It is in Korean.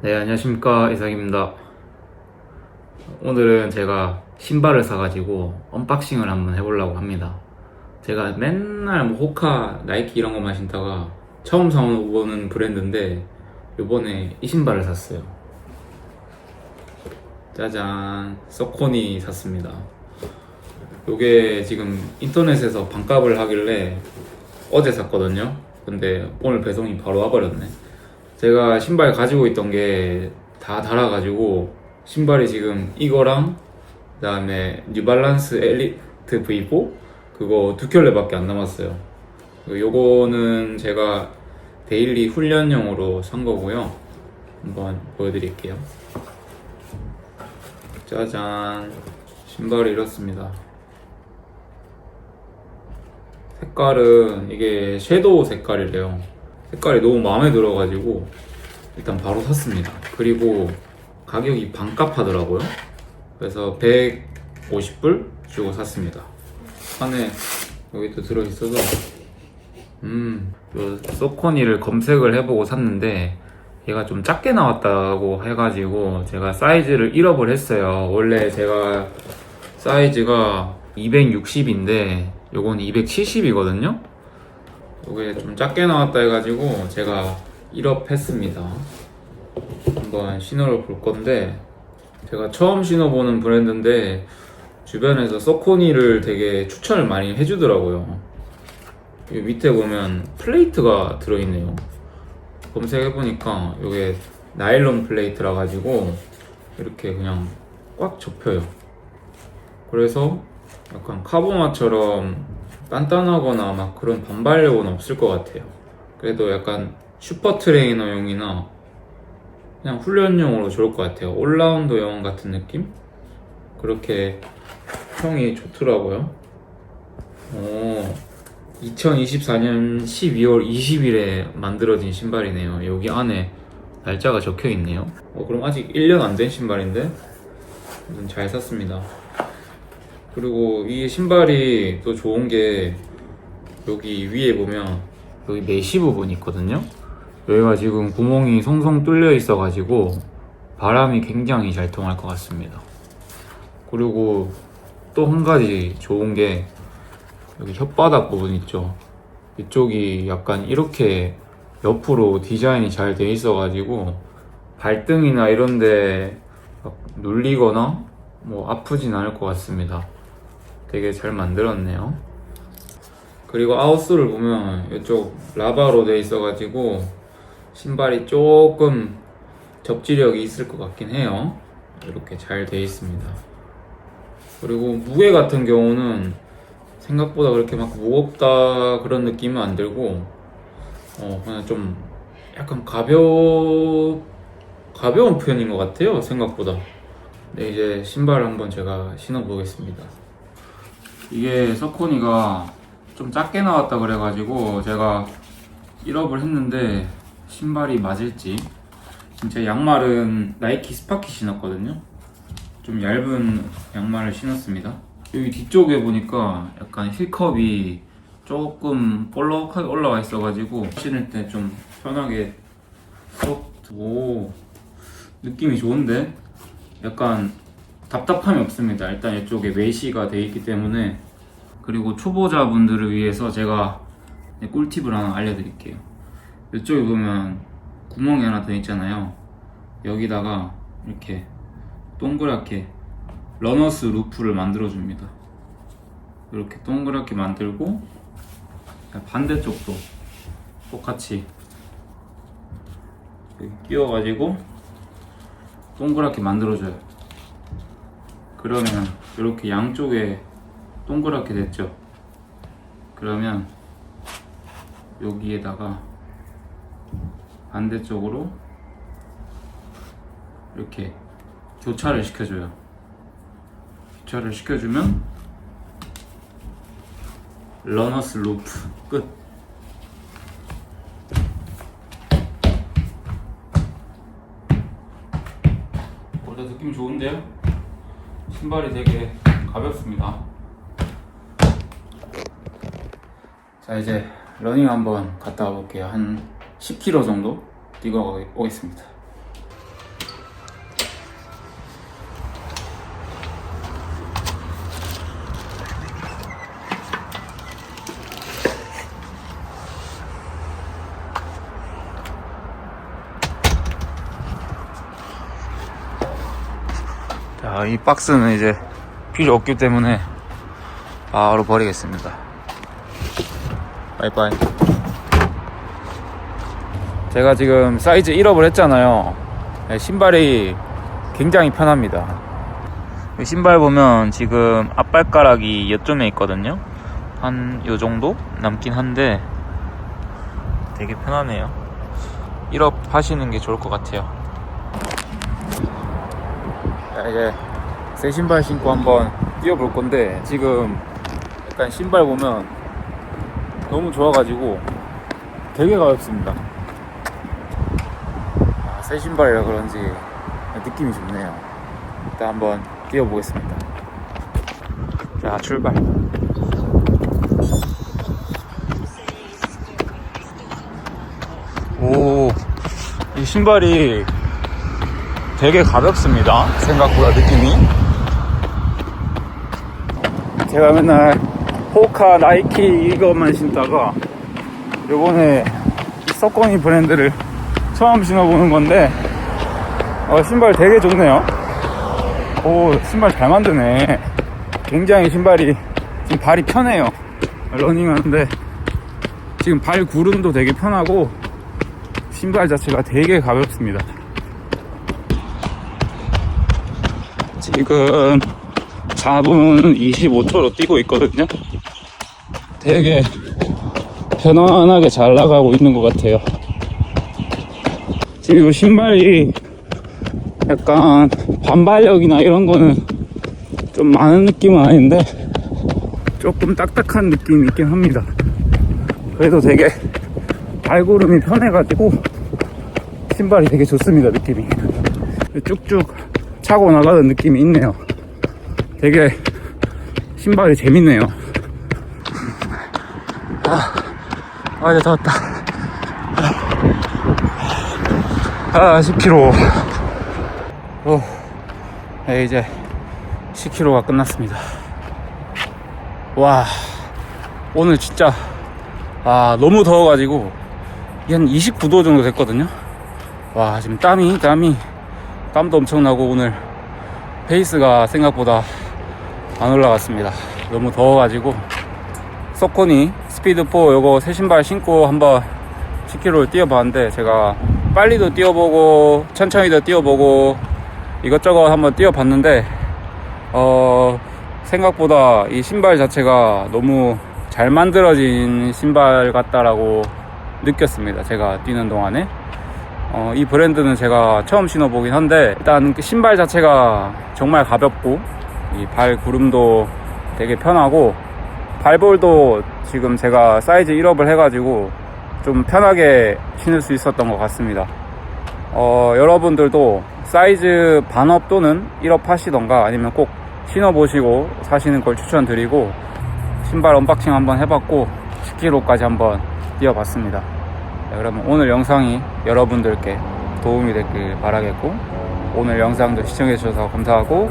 네, 안녕하십니까. 이상입니다. 오늘은 제가 신발을 사가지고 언박싱을 한번 해보려고 합니다. 제가 맨날 뭐 호카, 나이키 이런 것만 신다가 처음 사보는 브랜드인데 요번에 이 신발을 샀어요. 짜잔, 서코니 샀습니다. 요게 지금 인터넷에서 반값을 하길래 어제 샀거든요. 근데 오늘 배송이 바로 와버렸네. 제가 신발 가지고 있던 게다 달아가지고 신발이 지금 이거랑 그다음에 뉴발란스 엘리트 V4 그거 두 켤레밖에 안 남았어요. 그 요거는 제가 데일리 훈련용으로 산 거고요. 한번 보여드릴게요. 짜잔 신발이 이렇습니다. 색깔은 이게 섀도우 색깔이래요. 색깔이 너무 마음에 들어가지고 일단 바로 샀습니다. 그리고 가격이 반값 하더라고요. 그래서 150불 주고 샀습니다. 안에 여기 또 들어있어서 음, 요 소코니를 검색을 해보고 샀는데 얘가 좀 작게 나왔다고 해가지고 제가 사이즈를 1업을 했어요. 원래 제가 사이즈가 260인데 요건 270이거든요. 요게 좀 작게 나왔다 해가지고 제가 1업 했습니다. 한번 신어를 볼 건데 제가 처음 신어보는 브랜드인데 주변에서 서코니를 되게 추천을 많이 해주더라고요. 이 밑에 보면 플레이트가 들어있네요. 검색해보니까 이게 나일론 플레이트라 가지고 이렇게 그냥 꽉 접혀요. 그래서 약간 카보마처럼 단단하거나 막 그런 반발력은 없을 것 같아요. 그래도 약간 슈퍼 트레이너용이나 그냥 훈련용으로 좋을 것 같아요. 올라운더용 같은 느낌? 그렇게 평이 좋더라고요. 오, 2024년 12월 20일에 만들어진 신발이네요. 여기 안에 날짜가 적혀 있네요. 어, 그럼 아직 1년 안 된 신발인데? 잘 샀습니다. 그리고 이 신발이 또 좋은 게 여기 위에 보면 여기 메시 부분이 있거든요. 여기가 지금 구멍이 송송 뚫려 있어가지고 바람이 굉장히 잘 통할 것 같습니다. 그리고 또 한 가지 좋은 게 여기 혓바닥 부분 있죠. 이쪽이 약간 이렇게 옆으로 디자인이 잘 돼 있어가지고 발등이나 이런데 막 눌리거나 뭐 아프진 않을 것 같습니다. 되게 잘 만들었네요. 그리고 아웃솔을 보면 이쪽 라바로 돼 있어가지고 신발이 조금 접지력이 있을 것 같긴 해요. 이렇게 잘 돼 있습니다. 그리고 무게 같은 경우는 생각보다 그렇게 막 무겁다 그런 느낌은 안 들고 어 그냥 좀 약간 가벼 가벼운 편인 것 같아요 생각보다. 네 이제 신발 한번 제가 신어 보겠습니다. 이게 서코니가 좀 작게 나왔다 그래가지고 제가 1업을 했는데 신발이 맞을지. 진짜 양말은 나이키 스파키 신었거든요. 좀 얇은 양말을 신었습니다. 여기 뒤쪽에 보니까 약간 힐컵이 조금 볼록하게 올라와 있어가지고 신을 때 좀 편하게 소프트 오 느낌이 좋은데? 약간 답답함이 없습니다 일단 이쪽에 메시가 되어 있기 때문에 그리고 초보자분들을 위해서 제가 꿀팁을 하나 알려드릴게요 이쪽에 보면 구멍이 하나 더 있잖아요. 여기다가 이렇게 동그랗게 러너스 루프를 만들어 줍니다. 이렇게 동그랗게 만들고 반대쪽도 똑같이 끼워가지고 동그랗게 만들어줘요. 그러면 이렇게 양쪽에 동그랗게 됐죠. 그러면 여기에다가 반대쪽으로 이렇게 교차를 시켜줘요. 교차를 시켜주면 러너스 루프 끝. 원래 느낌 좋은데요? 신발이 되게 가볍습니다. 자 이제 러닝 한번 갔다 와볼게요. 한 10km 정도 뛰고 오겠습니다. 자, 이 박스는 이제 필요 없기 때문에 바로 버리겠습니다. 바이바이. 제가 지금 사이즈 1업을 했잖아요. 네, 신발이 굉장히 편합니다. 이 신발 보면 지금 앞발가락이 이쯤에 있거든요. 한 요 정도 남긴 한데 되게 편하네요. 1업 하시는 게 좋을 것 같아요. 자, 이제 새 신발 신고 한번 뛰어볼 건데 지금 약간 신발 보면 너무 좋아가지고 되게 가볍습니다. 아, 새 신발이라 그런지 느낌이 좋네요. 일단 한번 뛰어보겠습니다. 자, 출발. 오, 이 신발이 되게 가볍습니다. 생각보다 느낌이. 제가 맨날 호카, 나이키 이것만 신다가 요번에 이 서커니 브랜드를 처음 신어보는 건데 어, 신발 되게 좋네요. 오, 신발 잘 만드네. 굉장히 신발이 지금 발이 편해요. 러닝하는데 지금 발 구름도 되게 편하고 신발 자체가 되게 가볍습니다. 지금 4분 25초로 뛰고 있거든요. 되게 편안하게 잘 나가고 있는 것 같아요. 지금 이 신발이 약간 반발력이나 이런 거는 좀 많은 느낌은 아닌데 조금 딱딱한 느낌이 있긴 합니다. 그래도 되게 발구름이 편해가지고 신발이 되게 좋습니다 느낌이 쭉쭉 차고 나가는 느낌이 있네요 되게 신발이 재밌네요. 아, 아 이제 다 왔다. 아 10km 오, 네, 이제 10km가 끝났습니다. 와 오늘 진짜 아 너무 더워가지고 한 29도 정도 됐거든요? 와 지금 땀이 땀이 땀도 엄청 나고 오늘 페이스가 생각보다 안 올라갔습니다 너무 더워가지고 서코니 스피드4 요거 새 신발 신고 한번 10km를 뛰어봤는데 제가 빨리도 뛰어보고 천천히도 뛰어보고 이것저것 한번 뛰어봤는데 어 생각보다 이 신발 자체가 너무 잘 만들어진 신발 같다라고 느꼈습니다. 제가 뛰는 동안에. 어, 이 브랜드는 제가 처음 신어보긴 한데, 일단 그 신발 자체가 정말 가볍고, 이 발 구름도 되게 편하고, 발볼도 지금 제가 사이즈 1업을 해가지고, 좀 편하게 신을 수 있었던 것 같습니다. 어, 여러분들도 사이즈 반업 또는 1업 하시던가 아니면 꼭 신어보시고 사시는 걸 추천드리고, 신발 언박싱 한번 해봤고 10km까지 한번 뛰어봤습니다. 네, 그러면 오늘 영상이 여러분들께 도움이 됐길 바라겠고 오늘 영상도 시청해주셔서 감사하고